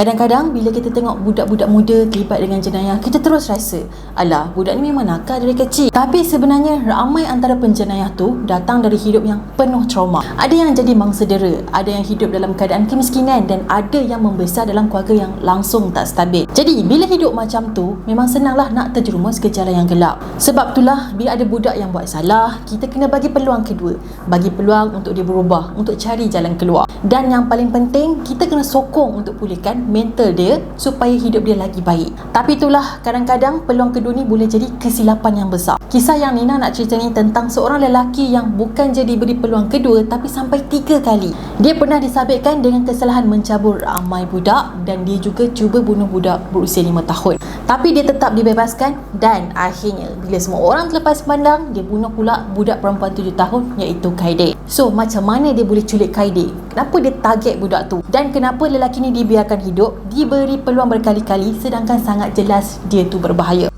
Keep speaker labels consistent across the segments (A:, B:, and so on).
A: Kadang-kadang bila kita tengok budak-budak muda terlibat dengan jenayah, kita terus rasa, alah, budak ni memang nakal dari kecil. Tapi sebenarnya ramai antara penjenayah tu datang dari hidup yang penuh trauma. Ada yang jadi mangsa dera, ada yang hidup dalam keadaan kemiskinan dan ada yang membesar dalam keluarga yang langsung tak stabil. Jadi, bila hidup macam tu, memang senanglah nak terjerumus ke jalan yang gelap. Sebab itulah bila ada budak yang buat salah, kita kena bagi peluang kedua. Bagi peluang untuk dia berubah, untuk cari jalan keluar. Dan yang paling penting, kita kena sokong untuk pulihkan mental dia supaya hidup dia lagi baik. Tapi itulah kadang-kadang peluang kedua ni boleh jadi kesilapan yang besar. Kisah yang Nina nak cerita ni tentang seorang lelaki yang bukan jadi beri peluang kedua tapi sampai tiga kali. Dia pernah disabitkan dengan kesalahan mencabur ramai budak dan dia juga cuba bunuh budak berusia lima tahun. Tapi dia tetap dibebaskan dan akhirnya bila semua orang terlepas pandang, dia bunuh pula budak perempuan tujuh tahun iaitu Kaide. So macam mana dia boleh culik Kaide? Kenapa dia target budak tu? Dan kenapa lelaki ni dibiarkan hidup, diberi peluang berkali-kali sedangkan sangat jelas dia tu berbahaya?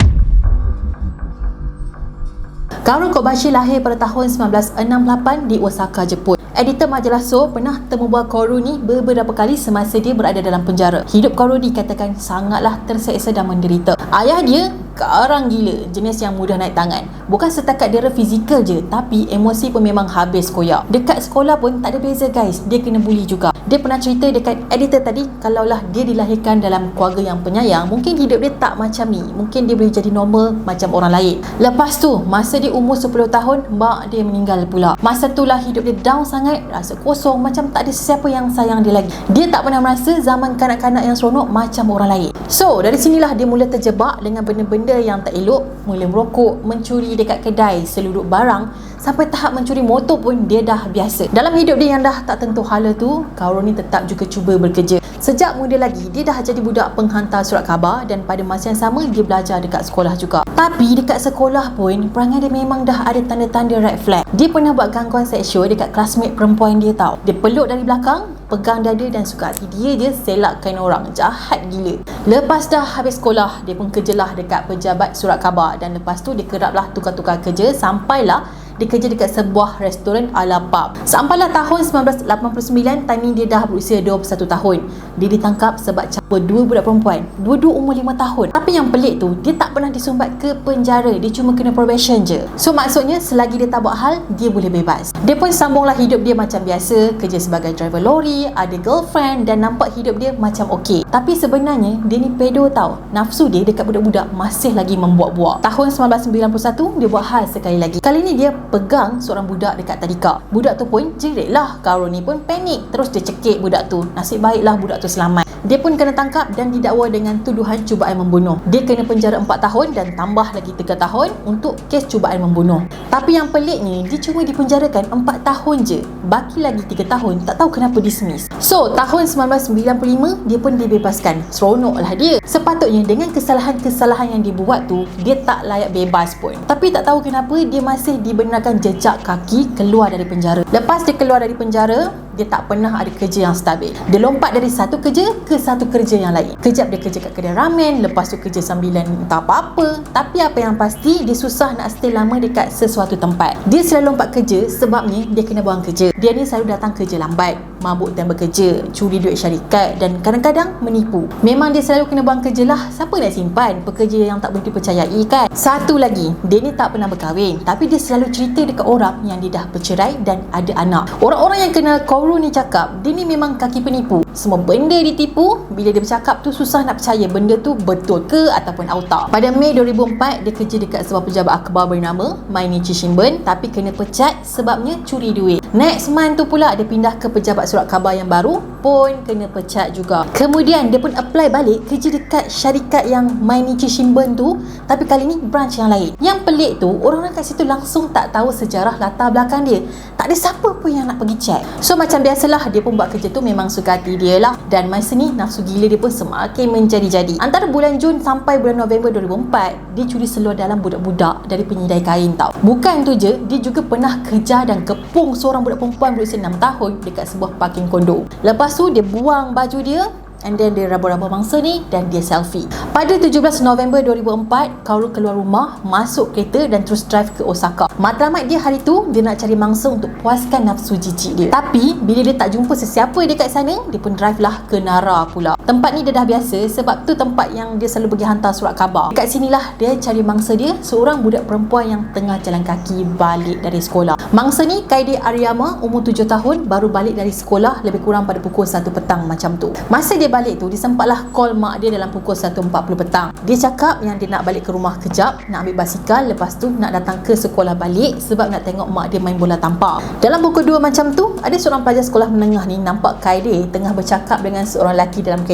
A: Kaoru Kobashi lahir pada tahun 1968 di Osaka, Jepun. Editor majalah So pernah temu buah Kaoru ni beberapa kali semasa dia berada dalam penjara. Hidup Kaoru dikatakan sangatlah terseksa dan menderita. Ayah dia karang gila, jenis yang mudah naik tangan. Bukan setakat dera fizikal je, tapi emosi pun memang habis koyak. Dekat sekolah pun tak ada beza guys, dia kena bully juga. Dia pernah cerita dekat editor tadi, kalaulah dia dilahirkan dalam keluarga yang penyayang, mungkin hidup dia tak macam ni. Mungkin dia boleh jadi normal macam orang lain. Lepas tu, masa dia umur 10 tahun, mak dia meninggal pula. Masa tu lah hidup dia down sangat, rasa kosong, macam tak ada sesiapa yang sayang dia lagi. Dia tak pernah merasa zaman kanak-kanak yang seronok macam orang lain. So, dari sinilah dia mula terjebak dengan benda-benda yang tak elok, mula merokok, mencuri dekat kedai, seluduk barang, sampai tahap mencuri motor pun dia dah biasa. Dalam hidup dia yang dah tak tentu hala tu, Kauro ni tetap juga cuba bekerja. Sejak muda lagi, dia dah jadi budak penghantar surat khabar dan pada masa yang sama dia belajar dekat sekolah juga. Tapi dekat sekolah pun, perangai dia memang dah ada tanda-tanda red flag. Dia pernah buat gangguan seksual dekat classmate perempuan dia tau. Dia peluk dari belakang, pegang dada dan suka hati dia je selakkan orang. Jahat gila. Lepas dah habis sekolah, dia pun kerjalah dekat pejabat surat khabar dan lepas tu dia keraplah tukar-tukar kerja sampailah dia kerja dekat sebuah restoran ala pub. Sampailah tahun 1989, time ni dia dah berusia 21 tahun. Dia ditangkap sebab campur dua budak perempuan. Dua-dua umur 5 tahun. Tapi yang pelik tu, dia tak pernah disumbat ke penjara. Dia cuma kena probation je. So maksudnya, selagi dia tak buat hal, dia boleh bebas. Dia pun sambunglah hidup dia macam biasa. Kerja sebagai driver lori, ada girlfriend dan nampak hidup dia macam okey. Tapi sebenarnya, dia ni pedo tau. Nafsu dia dekat budak-budak masih lagi membuat-buat. Tahun 1991, dia buat hal sekali lagi. Kali ni dia pegang seorang budak dekat tadika. Budak tu pun jerit lah. Karo ni pun panik. Terus dia cekik budak tu. Nasib baiklah budak tu selamat. Dia pun kena tangkap dan didakwa dengan tuduhan cubaan membunuh. Dia kena penjara 4 tahun dan tambah lagi 3 tahun untuk kes cubaan membunuh. Tapi yang peliknya, dia cuma dipenjarakan 4 tahun je. Baki lagi 3 tahun, tak tahu kenapa dismiss. So, tahun 1995, dia pun dibebaskan. Seronoklah dia. Sepatutnya dengan kesalahan-kesalahan yang dibuat tu, dia tak layak bebas pun. Tapi tak tahu kenapa dia masih dibenarkan jejak kaki keluar dari penjara. Lepas dia keluar dari penjara, dia tak pernah ada kerja yang stabil. Dia lompat dari satu kerja ke satu kerja yang lain. Kejap dia kerja kat kedai ramen, lepas tu kerja sambilan entah apa-apa. Tapi apa yang pasti, dia susah nak stay lama dekat sesuatu tempat. Dia selalu lompat kerja sebabnya dia kena buang kerja. Dia ni selalu datang kerja lambat, mabuk dan bekerja, curi duit syarikat dan kadang-kadang menipu. Memang dia selalu kena buang kerja lah. Siapa nak simpan pekerja yang tak boleh dipercayai kan? Satu lagi, dia ni tak pernah berkahwin. Tapi dia selalu cerita dekat orang yang dia dah bercerai dan ada anak. Orang-orang yang kena Kauru ni cakap, dia ni memang kaki penipu. Semua benda ditipu, bila dia bercakap tu susah nak percaya benda tu betul ke ataupun auta. Pada Mei 2004, dia kerja dekat sebuah pejabat akhbar bernama Mainichi Shimbun tapi kena pecat sebabnya curi duit. Next month tu pula dia pindah ke pejabat surat khabar yang baru pun kena pecat juga. Kemudian dia pun apply balik kerja dekat syarikat yang Mainichi Shimbun tu tapi kali ni branch yang lain. Yang pelik tu, orang-orang kat situ langsung tak tahu sejarah latar belakang dia. Tak ada siapa pun yang nak pergi check. So macam biasalah dia pun buat kerja tu memang suka hati dia lah dan masa ni nafsu gila dia pun semakin menjadi-jadi. Antara bulan Jun sampai bulan November 2004, dia curi seluar dalam budak-budak dari penyidai kain tau. Bukan tu je, dia juga pernah kejar dan kepung seorang budak perempuan berusia 6 tahun dekat sebuah parking kondo. Lepas tu dia buang baju dia And then dia raba-raba mangsa ni dan dia selfie. Pada 17 November 2004, Kaoru keluar rumah, masuk kereta dan terus drive ke Osaka. Matlamat dia hari tu dia nak cari mangsa untuk puaskan nafsu jijik dia. Tapi bila dia tak jumpa sesiapa dekat sana, dia pun drive lah ke Nara pula. Tempat ni dia dah biasa sebab tu tempat yang dia selalu pergi hantar surat khabar. Dekat sinilah dia cari mangsa dia, seorang budak perempuan yang tengah jalan kaki balik dari sekolah. Mangsa ni Kaide Aryama umur 7 tahun baru balik dari sekolah lebih kurang pada pukul 1 petang macam tu. Masa dia balik tu, dia sempatlah call mak dia dalam pukul 1.40 petang. Dia cakap yang dia nak balik ke rumah kejap, nak ambil basikal, lepas tu nak datang ke sekolah balik sebab nak tengok mak dia main bola tampar. Dalam pukul 2 macam tu, ada seorang pelajar sekolah menengah ni nampak Kaide tengah bercakap dengan seorang lelaki dalam kereta.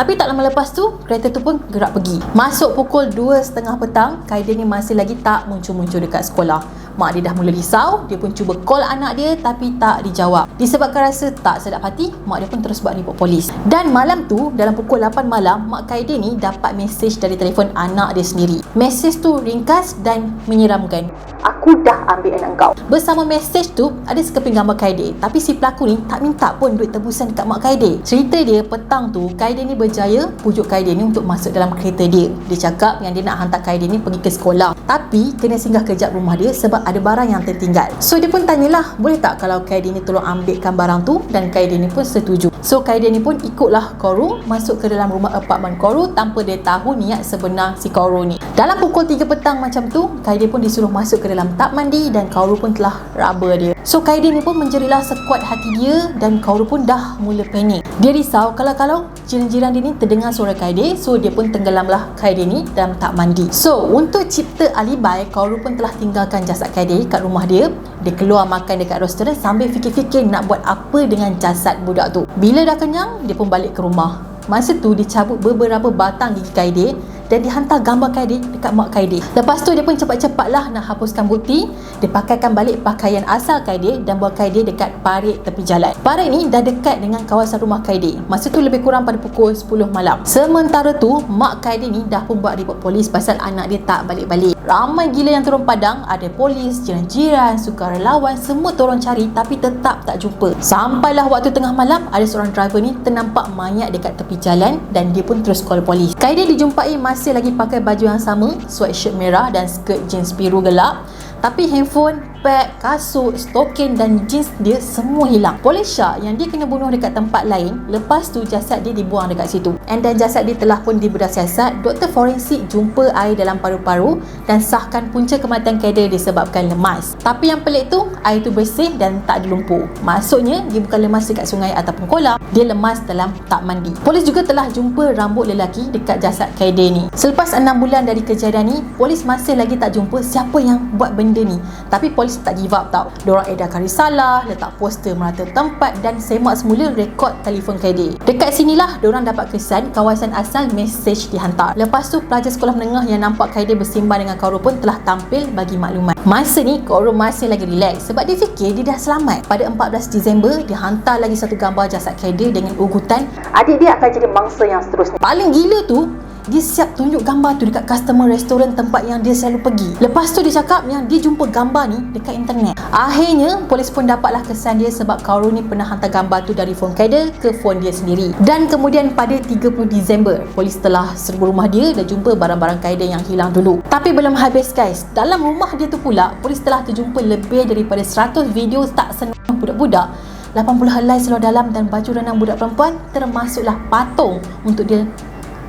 A: Tapi tak lama lepas tu, kereta tu pun gerak pergi. Masuk pukul 2.30 petang, Kaide ni masih lagi tak muncul-muncul dekat sekolah. Mak dia dah mula risau, dia pun cuba call anak dia tapi tak dijawab. Disebabkan rasa tak sedap hati, mak dia pun terus buat report polis. Dan malam tu, dalam pukul 8 malam, mak Kaide ni dapat mesej dari telefon anak dia sendiri. Mesej tu ringkas dan menyeramkan. Aku dah ambil anak kau. Bersama mesej tu, ada sekeping gambar Kaide. Tapi si pelaku ni tak minta pun duit tebusan dekat mak Kaide. Cerita dia, petang tu, Kaide ni berjaya pujuk Kaide ni untuk masuk dalam kereta dia. Dia cakap yang dia nak hantar Kaide ni pergi ke sekolah. Tapi, kena singgah kejap rumah dia sebab ada barang yang tertinggal. So dia pun tanyalah, boleh tak kalau Kaidi ni tolong ambilkan barang tu dan Kaidi ni pun setuju. So Kaidi ni pun ikutlah Koru masuk ke dalam rumah apartmen Koru tanpa dia tahu niat sebenar si Koru ni. Dalam pukul 3 petang macam tu, Kaidi pun disuruh masuk ke dalam tak mandi dan Koru pun telah raba dia. So Kaidi ni pun menjerilah sekuat hati dia dan Koru pun dah mula panik. Dia risau kalau-kalau jiran-jiran dia ni terdengar suara Kaidi, so dia pun tenggelamlah Kaidi ni dalam tak mandi. So untuk cipta alibi, Koru pun telah tinggalkan jasad Friday kat rumah dia. Dia keluar makan dekat restoran sambil fikir-fikir nak buat apa dengan jasad budak tu. Bila dah kenyang dia pun balik ke rumah. Masa tu dia cabut beberapa batang gigi kaide dan dihantar gambar Kaidi dekat mak Kaidi. Lepas tu dia pun cepat-cepatlah nak hapuskan bukti. Dia pakaikan balik pakaian asal Kaidi dan buat Kaidi dekat parit tepi jalan. Parit ni dah dekat dengan kawasan rumah Kaidi. Masa tu lebih kurang pada pukul 10 malam. Sementara tu, mak Kaidi ni dah pun buat report polis pasal anak dia tak balik-balik. Ramai gila yang turun padang, ada polis, jiran-jiran, sukarelawan, semua turun cari tapi tetap tak jumpa. Sampailah waktu tengah malam, ada seorang driver ni ternampak mayat dekat tepi jalan dan dia pun terus call polis. Kaidi dijumpai masa masih lagi pakai baju yang sama, sweatshirt merah dan skirt jeans biru gelap. Tapi handphone, pad, kasut, stokin dan jeans dia semua hilang. Polis syak yang dia kena bunuh dekat tempat lain, lepas tu jasad dia dibuang dekat situ. And dan jasad dia telah pun dibedah siasat, doktor forensik jumpa air dalam paru-paru dan sahkan punca kematian kader disebabkan lemas. Tapi yang pelik tu, air tu bersih dan tak ada lumpur. Maksudnya, dia bukan lemas dekat sungai ataupun kolam, dia lemas dalam tak mandi. Polis juga telah jumpa rambut lelaki dekat jasad kader ni. Selepas 6 bulan dari kejadian ni, polis masih lagi tak jumpa siapa yang buat benda ni. Tapi polis polis tak give up tau. Diorang edarkan risalah, letak poster merata tempat dan semak semula rekod telefon KD. Dekat sinilah diorang dapat kesan kawasan asal mesej dihantar. Lepas tu pelajar sekolah menengah yang nampak KD bersimbang dengan Koro pun telah tampil bagi maklumat. Masa ni Koro masih lagi relax sebab dia fikir dia dah selamat. Pada 14 Disember, dia hantar lagi satu gambar jasad KD dengan ugutan adik dia akan jadi mangsa yang seterusnya. Paling gila tu, dia siap tunjuk gambar tu dekat customer restoran tempat yang dia selalu pergi. Lepas tu dia cakap yang dia jumpa gambar ni dekat internet. Akhirnya, polis pun dapatlah kesan dia sebab Kauru ni pernah hantar gambar tu dari phone Kader ke phone dia sendiri. Dan kemudian pada 30 Disember, polis telah serbu rumah dia dan jumpa barang-barang Kader yang hilang dulu. Tapi belum habis guys. Dalam rumah dia tu pula, polis telah terjumpa lebih daripada 100 video tak senang budak-budak 80 helai seluar dalam dan baju renang budak perempuan termasuklah patung untuk dia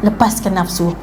A: lepaskan nafsu.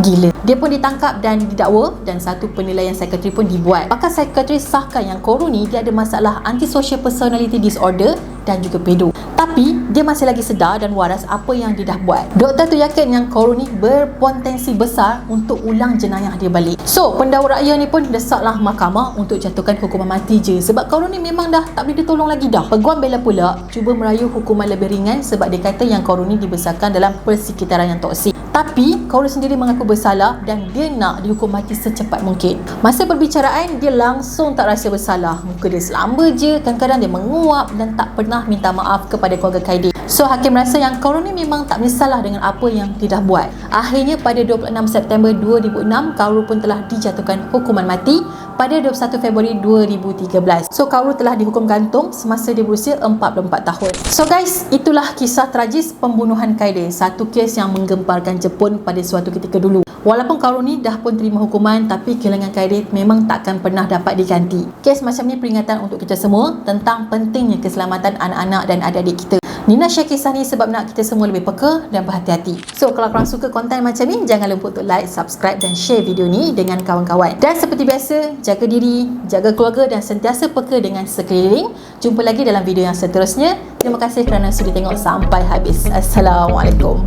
A: Gila. Dia pun ditangkap dan didakwa dan satu penilaian psikiatri pun dibuat. Pakar psikiatri sahkan yang Koru ni dia ada masalah antisocial personality disorder dan juga pedo tapi dia masih lagi sedar dan waras apa yang dia dah buat. Doktor tu yakin yang Koru ni berpotensi besar untuk ulang jenayah dia balik. So pendakwa raya ni pun desaklah mahkamah untuk jatuhkan hukuman mati je. Sebab Koru ni memang dah tak boleh ditolong lagi dah. Peguam bela pula cuba merayu hukuman lebih ringan sebab dia kata yang Koru ni dibesarkan dalam persekitaran yang toksik. Tapi Kaura sendiri mengaku bersalah dan dia nak dihukum mati secepat mungkin. Masa perbicaraan, dia langsung tak rasa bersalah. Muka dia selamba je, kadang-kadang dia menguap dan tak pernah minta maaf kepada keluarga Kaidi. So, Hakim rasa yang Kaura ni memang tak menyesalah dengan apa yang dia dah buat. Akhirnya pada 26 September 2006, Kaura pun telah dijatuhkan hukuman mati pada 21 Februari 2013. So Kaoru telah dihukum gantung semasa dia berusia 44 tahun. So guys, itulah kisah tragis pembunuhan Kaede, satu kes yang menggemparkan Jepun pada suatu ketika dulu. Walaupun Kaoru ni dah pun terima hukuman tapi kehilangan Kaede memang takkan pernah dapat diganti. Kes macam ni peringatan untuk kita semua tentang pentingnya keselamatan anak-anak dan adik-adik kita. Nina share kisah ni sebab nak kita semua lebih peka dan berhati-hati. So kalau korang suka konten macam ni, jangan lupa untuk like, subscribe dan share video ni dengan kawan-kawan. Dan seperti biasa, jaga diri, jaga keluarga dan sentiasa peka dengan sekeliling. Jumpa lagi dalam video yang seterusnya. Terima kasih kerana sudi tengok sampai habis. Assalamualaikum.